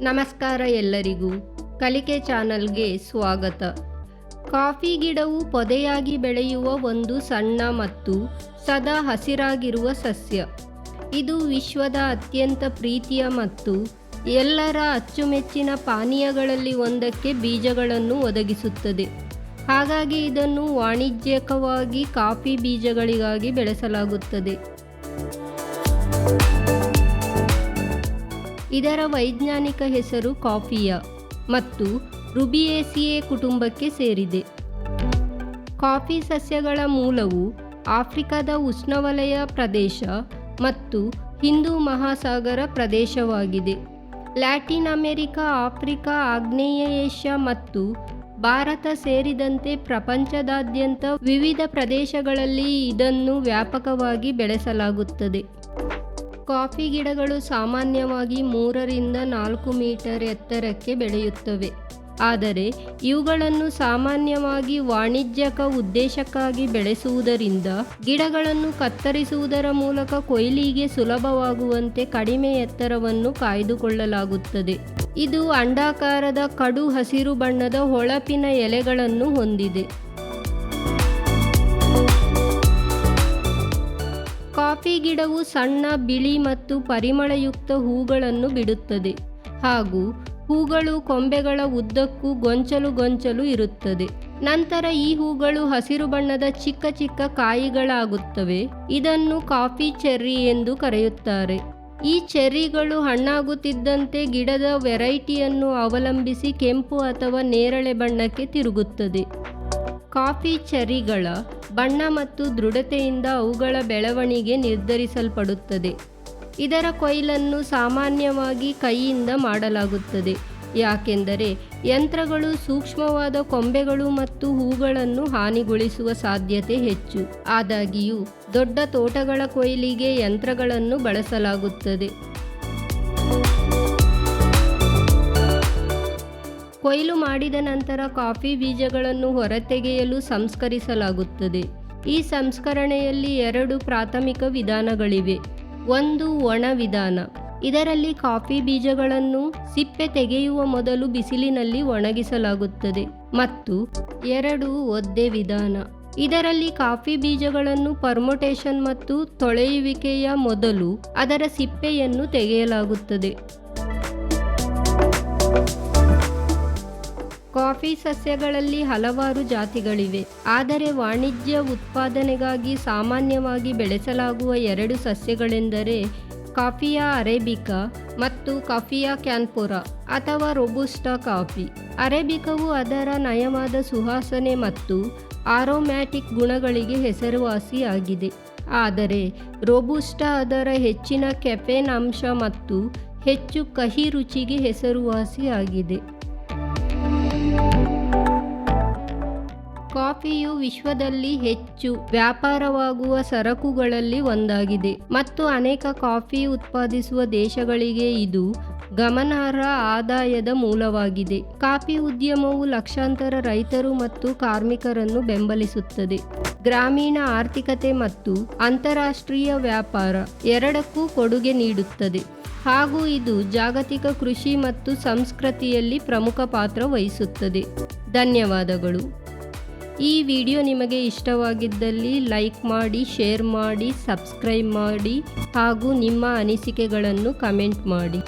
ನಮಸ್ಕಾರ ಎಲ್ಲರಿಗೂ. ಕಲಿಕೆ ಚಾನಲ್ಗೆ ಸ್ವಾಗತ. ಕಾಫಿ ಗಿಡವು ಪೊದೆಯಾಗಿ ಬೆಳೆಯುವ ಒಂದು ಸಣ್ಣ ಮತ್ತು ಸದಾ ಹಸಿರಾಗಿರುವ ಸಸ್ಯ. ಇದು ವಿಶ್ವದ ಅತ್ಯಂತ ಪ್ರೀತಿಯ ಮತ್ತು ಎಲ್ಲರ ಅಚ್ಚುಮೆಚ್ಚಿನ ಪಾನೀಯಗಳಲ್ಲಿ ಒಂದಕ್ಕೆ ಬೀಜಗಳನ್ನು ಒದಗಿಸುತ್ತದೆ. ಹಾಗಾಗಿ ಇದನ್ನು ವಾಣಿಜ್ಯಿಕವಾಗಿ ಕಾಫಿ ಬೀಜಗಳಿಗಾಗಿ ಬೆಳೆಸಲಾಗುತ್ತದೆ. ಇದರ ವೈಜ್ಞಾನಿಕ ಹೆಸರು ಕಾಫಿಯ ಮತ್ತು ರುಬಿಯೇಸಿಯೇ ಕುಟುಂಬಕ್ಕೆ ಸೇರಿದೆ. ಕಾಫಿ ಸಸ್ಯಗಳ ಮೂಲವು ಆಫ್ರಿಕಾದ ಉಷ್ಣವಲಯ ಪ್ರದೇಶ ಮತ್ತು ಹಿಂದೂ ಮಹಾಸಾಗರ ಪ್ರದೇಶವಾಗಿದೆ. ಲ್ಯಾಟಿನ್ ಅಮೆರಿಕ, ಆಫ್ರಿಕಾ, ಆಗ್ನೇಯ ಏಷ್ಯಾ ಮತ್ತು ಭಾರತ ಸೇರಿದಂತೆ ಪ್ರಪಂಚದಾದ್ಯಂತ ವಿವಿಧ ಪ್ರದೇಶಗಳಲ್ಲಿ ಇದನ್ನು ವ್ಯಾಪಕವಾಗಿ ಬೆಳೆಸಲಾಗುತ್ತದೆ. ಕಾಫಿ ಗಿಡಗಳು ಸಾಮಾನ್ಯವಾಗಿ ಮೂರರಿಂದ ನಾಲ್ಕು ಮೀಟರ್ ಎತ್ತರಕ್ಕೆ ಬೆಳೆಯುತ್ತವೆ. ಆದರೆ, ಇವುಗಳನ್ನು ಸಾಮಾನ್ಯವಾಗಿ ವಾಣಿಜ್ಯಕ ಉದ್ದೇಶಕ್ಕಾಗಿ ಬೆಳೆಸುವುದರಿಂದ ಗಿಡಗಳನ್ನು ಕತ್ತರಿಸುವುದರ ಮೂಲಕ ಕೊಯ್ಲಿಗೆ ಸುಲಭವಾಗುವಂತೆ ಕಡಿಮೆ ಎತ್ತರವನ್ನು ಕಾಯ್ದುಕೊಳ್ಳಲಾಗುತ್ತದೆ. ಇದು ಅಂಡಾಕಾರದ ಕಡು ಹಸಿರು ಬಣ್ಣದ ಹೊಳಪಿನ ಎಲೆಗಳನ್ನು ಹೊಂದಿದೆ. ಗಿಡವು ಸಣ್ಣ, ಬಿಳಿ ಮತ್ತು ಪರಿಮಳಯುಕ್ತ ಹೂಗಳನ್ನು ಬಿಡುತ್ತದೆ. ಹಾಗೂ ಹೂಗಳು ಕೊಂಬೆಗಳ ಉದ್ದಕ್ಕೂ ಗೊಂಚಲು ಗೊಂಚಲು ಇರುತ್ತದೆ. ನಂತರ ಈ ಹೂಗಳು ಹಸಿರು ಬಣ್ಣದ ಚಿಕ್ಕ ಚಿಕ್ಕ ಕಾಯಿಗಳಾಗುತ್ತವೆ. ಇದನ್ನು ಕಾಫಿ ಚೆರ್ರಿ ಎಂದು ಕರೆಯುತ್ತಾರೆ. ಈ ಚೆರ್ರಿಗಳು ಹಣ್ಣಾಗುತ್ತಿದ್ದಂತೆ ಗಿಡದ ವೆರೈಟಿಯನ್ನು ಅವಲಂಬಿಸಿ ಕೆಂಪು ಅಥವಾ ನೇರಳೆ ಬಣ್ಣಕ್ಕೆ ತಿರುಗುತ್ತದೆ. ಕಾಫಿ ಚೆರ್ರಿಗಳ ಬಣ್ಣ ಮತ್ತು ದೃಢತೆಯಿಂದ ಅವುಗಳ ಬೆಳವಣಿಗೆ ನಿರ್ಧರಿಸಲ್ಪಡುತ್ತದೆ. ಇದರ ಕೊಯ್ಲನ್ನು ಸಾಮಾನ್ಯವಾಗಿ ಕೈಯಿಂದ ಮಾಡಲಾಗುತ್ತದೆ. ಯಾಕೆಂದರೆ ಯಂತ್ರಗಳು ಸೂಕ್ಷ್ಮವಾದ ಕೊಂಬೆಗಳು ಮತ್ತು ಹೂಗಳನ್ನು ಹಾನಿಗೊಳಿಸುವ ಸಾಧ್ಯತೆ ಹೆಚ್ಚು. ಆದಾಗಿಯೂ ದೊಡ್ಡ ತೋಟಗಳ ಕೊಯ್ಲಿಗೆ ಯಂತ್ರಗಳನ್ನು ಬಳಸಲಾಗುತ್ತದೆ. ಕೊಯ್ಲು ಮಾಡಿದ ನಂತರ ಕಾಫಿ ಬೀಜಗಳನ್ನು ಹೊರತೆಗೆಯಲು ಸಂಸ್ಕರಿಸಲಾಗುತ್ತದೆ. ಈ ಸಂಸ್ಕರಣೆಯಲ್ಲಿ ಎರಡು ಪ್ರಾಥಮಿಕ ವಿಧಾನಗಳಿವೆ. ಒಂದು ಒಣ ವಿಧಾನ. ಇದರಲ್ಲಿ ಕಾಫಿ ಬೀಜಗಳನ್ನು ಸಿಪ್ಪೆ ತೆಗೆಯುವ ಮೊದಲು ಬಿಸಿಲಿನಲ್ಲಿ ಒಣಗಿಸಲಾಗುತ್ತದೆ. ಮತ್ತು ಎರಡು ಒದ್ದೆ ವಿಧಾನ. ಇದರಲ್ಲಿ ಕಾಫಿ ಬೀಜಗಳನ್ನು ಪರ್ಮೊಟೇಷನ್ ಮತ್ತು ತೊಳೆಯುವಿಕೆಯ ಮೊದಲು ಅದರ ಸಿಪ್ಪೆಯನ್ನು ತೆಗೆಯಲಾಗುತ್ತದೆ. ಕಾಫಿ ಸಸ್ಯಗಳಲ್ಲಿ ಹಲವಾರು ಜಾತಿಗಳಿವೆ. ಆದರೆ ವಾಣಿಜ್ಯ ಉತ್ಪಾದನೆಗಾಗಿ ಸಾಮಾನ್ಯವಾಗಿ ಬೆಳೆಸಲಾಗುವ ಎರಡು ಸಸ್ಯಗಳೆಂದರೆ ಕಾಫಿಯಾ ಅರೇಬಿಕಾ ಮತ್ತು ಕಾಫಿಯಾ ಕ್ಯಾನ್ಪುರ ಅಥವಾ ರೊಬುಸ್ಟಾ ಕಾಫಿ. ಅರೇಬಿಕವು ಅದರ ನಯವಾದ ಸುವಾಸನೆ ಮತ್ತು ಆರೋಮ್ಯಾಟಿಕ್ ಗುಣಗಳಿಗೆ ಹೆಸರುವಾಸಿಯಾಗಿದೆ. ಆದರೆ ರೋಬುಸ್ಟಾ ಅದರ ಹೆಚ್ಚಿನ ಕೆಫೆನ್ ಅಂಶ ಮತ್ತು ಹೆಚ್ಚು ಕಹಿ ರುಚಿಗೆ ಹೆಸರುವಾಸಿಯಾಗಿದೆ. ಕಾಫಿಯು ವಿಶ್ವದಲ್ಲಿ ಹೆಚ್ಚು ವ್ಯಾಪಾರವಾಗುವ ಸರಕುಗಳಲ್ಲಿ ಒಂದಾಗಿದೆ. ಮತ್ತು ಅನೇಕ ಕಾಫಿ ಉತ್ಪಾದಿಸುವ ದೇಶಗಳಿಗೆ ಇದು ಗಮನಾರ್ಹ ಆದಾಯದ ಮೂಲವಾಗಿದೆ. ಕಾಫಿ ಉದ್ಯಮವು ಲಕ್ಷಾಂತರ ರೈತರು ಮತ್ತು ಕಾರ್ಮಿಕರನ್ನು ಬೆಂಬಲಿಸುತ್ತದೆ. ಗ್ರಾಮೀಣ ಆರ್ಥಿಕತೆ ಮತ್ತು ಅಂತಾರಾಷ್ಟ್ರೀಯ ವ್ಯಾಪಾರ ಎರಡಕ್ಕೂ ಕೊಡುಗೆ ನೀಡುತ್ತದೆ. ಹಾಗೂ ಇದು ಜಾಗತಿಕ ಕೃಷಿ ಮತ್ತು ಸಂಸ್ಕೃತಿಯಲ್ಲಿ ಪ್ರಮುಖ ಪಾತ್ರ ವಹಿಸುತ್ತದೆ. ಧನ್ಯವಾದಗಳು. ಈ ವಿಡಿಯೋ ನಿಮಗೆ ಇಷ್ಟವಾಗಿದ್ದಲ್ಲಿ ಲೈಕ್ ಮಾಡಿ, ಶೇರ್ ಮಾಡಿ, ಸಬ್ಸ್ಕ್ರೈಬ್ ಮಾಡಿ ಹಾಗೂ ನಿಮ್ಮ ಅನಿಸಿಕೆಗಳನ್ನು ಕಮೆಂಟ್ ಮಾಡಿ.